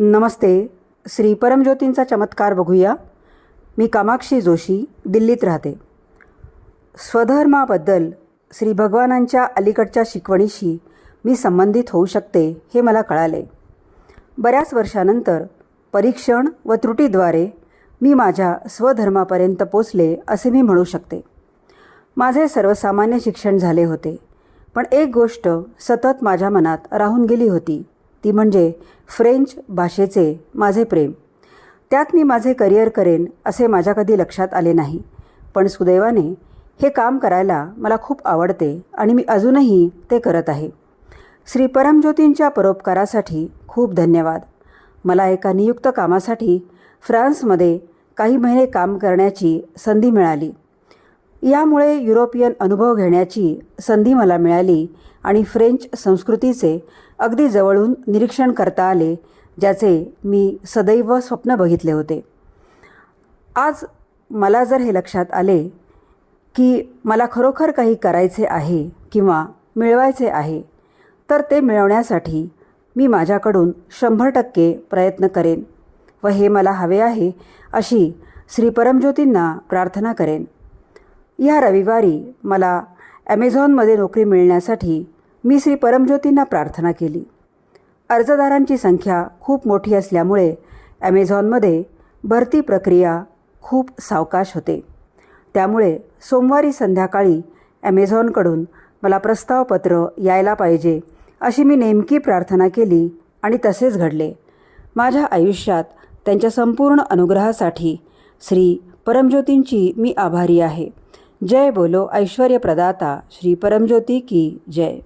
नमस्ते. श्री परमज्योतींचा चमत्कार बघूया. मी कामाक्षी जोशी दिल्लीत राहते. स्वधर्माबद्दल श्री भगवानांच्या अलीकडच्या शिकवणीशी मी संबंधित होऊ शकते हे मला कळाले. बऱ्याच वर्षानंतर परीक्षण व त्रुटीद्वारे मी माझ्या स्वधर्मापर्यंत पोचले असे मी म्हणू शकते. माझे सर्वसामान्य शिक्षण झाले होते पण एक गोष्ट सतत माझ्या मनात राहून गेली होती. ती म्हणजे फ्रेंच भाषेचे माझे प्रेम. त्यात मी माझे करिअर करेन असे माझ्या कधी लक्षात आले नाही. पण सुदैवाने हे काम करायला मला खूप आवडते आणि मी अजूनही ते करत आहे. श्री परमज्योतींच्या परोपकारासाठी खूप धन्यवाद. मला एका नियुक्त कामासाठी फ्रान्समध्ये काही महिने काम करण्याची संधी मिळाली. यामुळे युरोपियन अनुभव घेण्याची संधी मला मिळाली आणि फ्रेंच संस्कृतीचे अगदी जवळून निरीक्षण करता आले ज्याचे मी सदैव स्वप्न बघितले होते. आज मला जर हे लक्षात आले की मला खरोखर काही करायचे आहे किंवा मिळवायचे आहे तर ते मिळवण्यासाठी मी माझ्याकडून शंभर टक्के प्रयत्न करेन व हे मला हवे आहे अशी श्री परमज्योतींना प्रार्थना करेन. या रविवारी मला ॲमेझॉनमध्ये नोकरी मिळण्यासाठी मी श्री परमज्योतींना प्रार्थना केली. अर्जदारांची संख्या खूप मोठी असल्यामुळे ॲमेझॉनमध्ये भरती प्रक्रिया खूप सावकाश होते. त्यामुळे सोमवारी संध्याकाळी ॲमेझॉनकडून मला प्रस्तावपत्र यायला पाहिजे अशी मी नेमकी प्रार्थना केली आणि तसेच घडले. माझ्या आयुष्यात त्यांच्या संपूर्ण अनुग्रहासाठी श्री परमज्योतींची मी आभारी आहे. जय बोलो ऐश्वर्य प्रदाता श्री परमज्योती की जय।